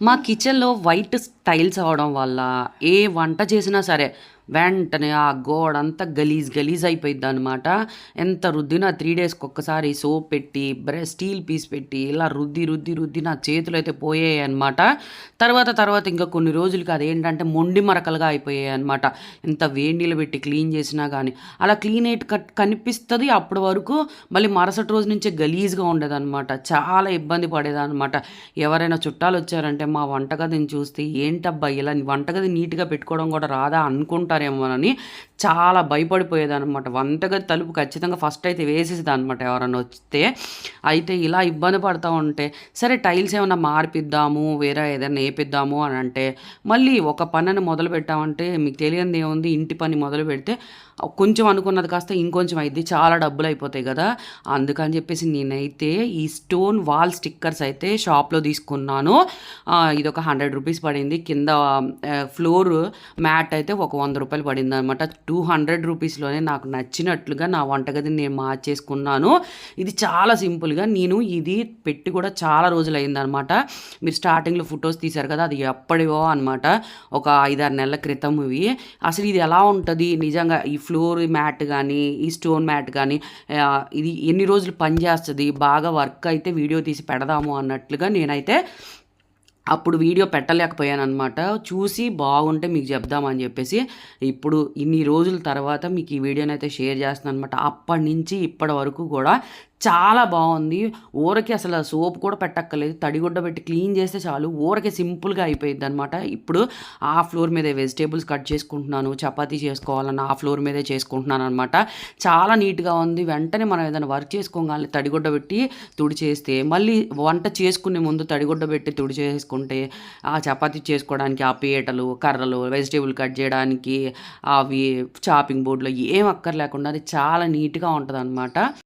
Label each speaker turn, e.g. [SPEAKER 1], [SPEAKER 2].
[SPEAKER 1] మా కిచెన్లో white tiles అవ్వడం వల్ల ఏ వంట చేసినా సరే వెంటనే ఆ గోడ అంతా గలీజ్ గలీజ్ అయిపోయింది అనమాట ఎంత రుద్దినా త్రీ డేస్కి ఒక్కసారి సోప్ పెట్టి బ్రష్ స్టీల్ పీస్ పెట్టి ఇలా రుద్ది రుద్ది రుద్ది నా చేతులు అయితే పోయాయి అనమాట తర్వాత తర్వాత ఇంకా కొన్ని రోజులకి అదేంటంటే మొండి మరకలుగా అయిపోయాయి అనమాట ఎంత వేడి నీళ్ళు పెట్టి క్లీన్ చేసినా కానీ అలా క్లీన్ అయ్యి కట్ కనిపిస్తుంది అప్పటి వరకు మళ్ళీ మరుసటి రోజు నుంచే గలీజ్గా ఉండేదన్నమాట. చాలా ఇబ్బంది పడేదన్నమాట. ఎవరైనా చుట్టాలు వచ్చారంటే మా వంటగదిని చూస్తే ఏంటబ్బా ఇలా వంటగది నీట్గా పెట్టుకోవడం కూడా రాదా అనుకుంటారేమోనని చాలా భయపడిపోయేదనమాట వంటగది తలుపు ఖచ్చితంగా ఫస్ట్ అయితే వేసేసేది అనమాట ఎవరైనా వస్తే. అయితే ఇలా ఇబ్బంది పడతా ఉంటే సరే టైల్స్ ఏమైనా మార్పిద్దాము వేరే ఏదైనా వేపిద్దాము అని అంటే మళ్ళీ ఒక పనిని మొదలు పెట్టామంటే మీకు తెలియంది ఏముంది? ఇంటి పని మొదలు పెడితే కొంచెం అనుకున్నది కాస్త ఇంకొంచెం అయింది చాలా డబ్బులు అయిపోతాయి కదా. అందుకని చెప్పేసి నేనైతే ఈ స్టోన్ వాల్ స్టిక్కర్స్ అయితే షాప్లో తీసుకున్నాను. ఇది ఒక హండ్రెడ్ రూపీస్ పడింది. కింద ఫ్లోర్ మ్యాట్ అయితే ఒక వంద రూపాయలు పడింది అనమాట టూ హండ్రెడ్ రూపీస్లోనే నాకు నచ్చినట్లుగా నా వంటగదిని నేను మార్చేసుకున్నాను. ఇది చాలా సింపుల్గా నేను ఇది పెట్టి కూడా చాలా రోజులు అయిందనమాట మీరు స్టార్టింగ్లో ఫొటోస్ తీశారు కదా అది ఎప్పటివో అనమాట ఒక ఐదారు నెలల క్రితం ఇవి. అసలు ఇది ఎలా ఉంటుంది? నిజంగా ఈ ఫ్లోర్ మ్యాట్ కానీ ఈ స్టోన్ మ్యాట్ కానీ ఇది ఎన్ని రోజులు పనిచేస్తుంది? బాగా వర్క్ అయితే వీడియో తీసి పెడదాము అన్నట్లుగా నేనైతే అప్పుడు వీడియో పెట్టలేకపోయాను అనమాట చూసి బాగుంటే మీకు చెప్దామని చెప్పేసి ఇప్పుడు ఇన్ని రోజుల తర్వాత మీకు ఈ వీడియోని అయితే షేర్ చేస్తున్నాను అనమాట అప్పటి నుంచి ఇప్పటి వరకు కూడా చాలా బాగుంది. ఊరకి అసలు సోప్ కూడా పెట్టక్కర్లేదు. తడిగుడ్డ పెట్టి క్లీన్ చేస్తే చాలు. ఊరకే సింపుల్గా అయిపోయింది అనమాట ఇప్పుడు ఆ ఫ్లోర్ మీదే వెజిటేబుల్స్ కట్ చేసుకుంటున్నాను. చపాతీ చేసుకోవాలన్న ఆ ఫ్లోర్ మీదే చేసుకుంటున్నాను అనమాట చాలా నీట్గా ఉంది. వెంటనే మనం ఏదైనా వర్క్ చేసుకోగానే తడిగుడ్డ పెట్టి తుడి చేస్తే మళ్ళీ వంట చేసుకునే ముందు తడిగుడ్డ పెట్టి తుడి చేసుకుంటే ఆ చపాతీ చేసుకోవడానికి ఆ పీటలు కర్రలు వెజిటేబుల్ కట్ చేయడానికి అవి చాపింగ్ బోర్డులో ఏం అక్కర్లేకుండా అది చాలా నీట్గా ఉంటుంది